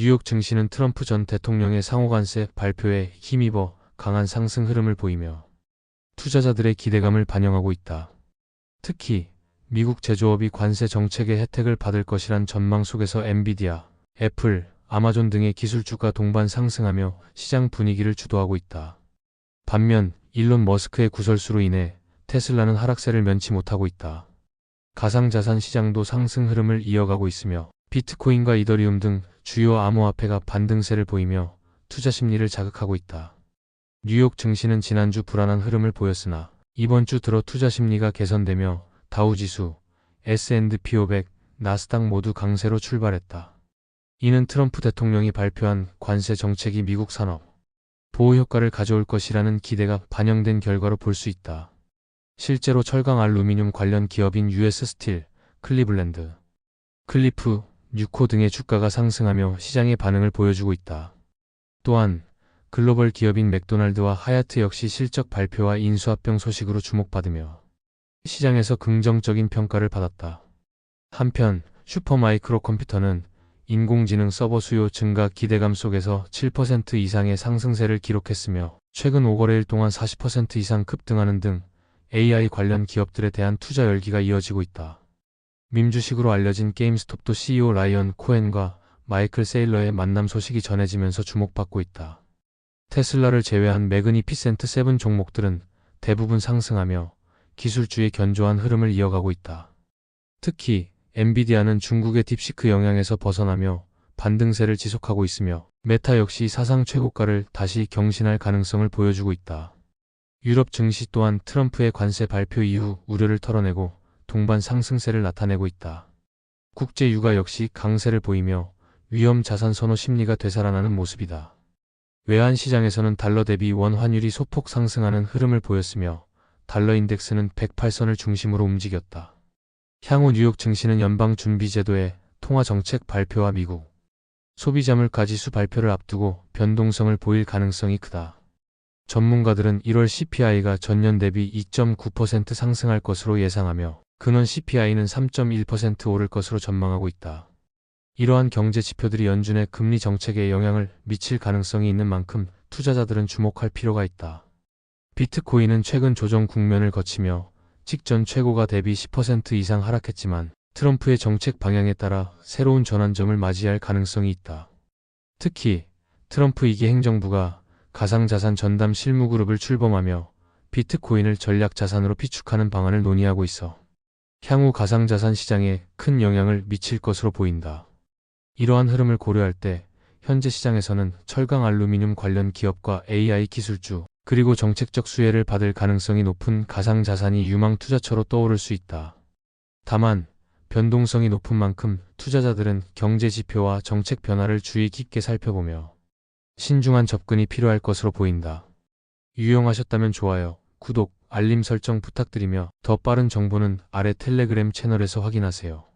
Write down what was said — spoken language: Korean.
뉴욕 증시는 트럼프 전 대통령의 상호관세 발표에 힘입어 강한 상승 흐름을 보이며 투자자들의 기대감을 반영하고 있다. 특히 미국 제조업이 관세 정책의 혜택을 받을 것이란 전망 속에서 엔비디아, 애플, 아마존 등의 기술주가 동반 상승하며 시장 분위기를 주도하고 있다. 반면 일론 머스크의 구설수로 인해 테슬라는 하락세를 면치 못하고 있다. 가상자산 시장도 상승 흐름을 이어가고 있으며 비트코인과 이더리움 등 주요 암호화폐가 반등세를 보이며 투자 심리를 자극하고 있다. 뉴욕 증시는 지난주 불안한 흐름을 보였으나 이번 주 들어 투자 심리가 개선되며 다우지수, S&P 500, 나스닥 모두 강세로 출발했다. 이는 트럼프 대통령이 발표한 관세 정책이 미국 산업 보호 효과를 가져올 것이라는 기대가 반영된 결과로 볼 수 있다. 실제로 철강 알루미늄 관련 기업인 US 스틸, 클리블랜드, 클리프, 뉴코 등의 주가가 상승하며 시장의 반응을 보여주고 있다. 또한 글로벌 기업인 맥도날드와 하야트 역시 실적 발표와 인수합병 소식으로 주목받으며 시장에서 긍정적인 평가를 받았다. 한편 슈퍼마이크로 컴퓨터는 인공지능 서버 수요 증가 기대감 속에서 7% 이상의 상승세를 기록했으며 최근 5거래일 동안 40% 이상 급등하는 등 AI 관련 기업들에 대한 투자 열기가 이어지고 있다. 밈주식으로 알려진 게임스톱도 CEO 라이언 코엔과 마이클 세일러의 만남 소식이 전해지면서 주목받고 있다. 테슬라를 제외한 매그니피센트 세븐 종목들은 대부분 상승하며 기술주의 견조한 흐름을 이어가고 있다. 특히 엔비디아는 중국의 딥시크 영향에서 벗어나며 반등세를 지속하고 있으며 메타 역시 사상 최고가를 다시 경신할 가능성을 보여주고 있다. 유럽 증시 또한 트럼프의 관세 발표 이후 우려를 털어내고 동반 상승세를 나타내고 있다. 국제 유가 역시 강세를 보이며 위험 자산 선호 심리가 되살아나는 모습이다. 외환 시장에서는 달러 대비 원 환율이 소폭 상승하는 흐름을 보였으며 달러 인덱스는 108선을 중심으로 움직였다. 향후 뉴욕 증시는 연방준비제도의 통화정책 발표와 미국 소비자물 가 지수 발표를 앞두고 변동성을 보일 가능성이 크다. 전문가들은 1월 CPI가 전년 대비 2.9% 상승할 것으로 예상하며 근원 CPI는 3.1% 오를 것으로 전망하고 있다. 이러한 경제 지표들이 연준의 금리 정책에 영향을 미칠 가능성이 있는 만큼 투자자들은 주목할 필요가 있다. 비트코인은 최근 조정 국면을 거치며 직전 최고가 대비 10% 이상 하락했지만 트럼프의 정책 방향에 따라 새로운 전환점을 맞이할 가능성이 있다. 특히 트럼프 2기 행정부가 가상자산 전담 실무그룹을 출범하며 비트코인을 전략 자산으로 비축하는 방안을 논의하고 있어 향후 가상자산 시장에 큰 영향을 미칠 것으로 보인다. 이러한 흐름을 고려할 때 현재 시장에서는 철강 알루미늄 관련 기업과 AI 기술주, 그리고 정책적 수혜를 받을 가능성이 높은 가상자산이 유망 투자처로 떠오를 수 있다. 다만, 변동성이 높은 만큼 투자자들은 경제 지표와 정책 변화를 주의 깊게 살펴보며 신중한 접근이 필요할 것으로 보인다. 유용하셨다면 좋아요, 구독, 알림 설정 부탁드리며 더 빠른 정보는 아래 텔레그램 채널에서 확인하세요.